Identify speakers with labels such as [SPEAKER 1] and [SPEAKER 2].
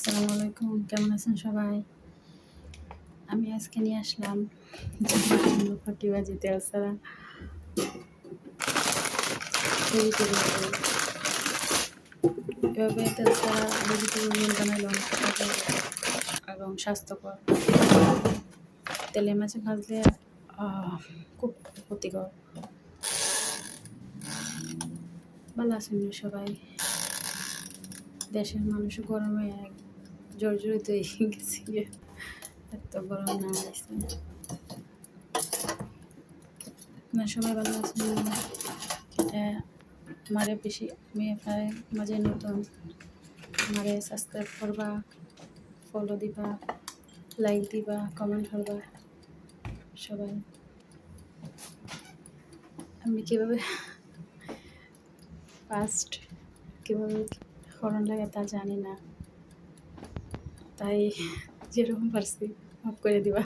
[SPEAKER 1] আসসালামু আলাইকুম, কেমন আছেন সবাই? আমি আজকে নিয়ে আসলাম এভাবে ভেজিটেবল এবং স্বাস্থ্যকর। তেলে মাঝে ভাজলে খুব ক্ষতিকর। ভালো আছেন সবাই? দেশের মানুষ গরমে জর্জরিত হয়ে গেছি এত গরম না হয়েছে আপনার সবাই ভালো এটা বেশি, আমি প্রায় মাঝে নতুন। আমারে সাবস্ক্রাইব করবা ফলো দিবা লাইক দিবা কমেন্ট করবা, সবাই। আমি কীভাবে ফার্স্ট কীভাবে করণ লাগে তা জানি না। তাই যেরকম পারছি মাফ করে দিবা।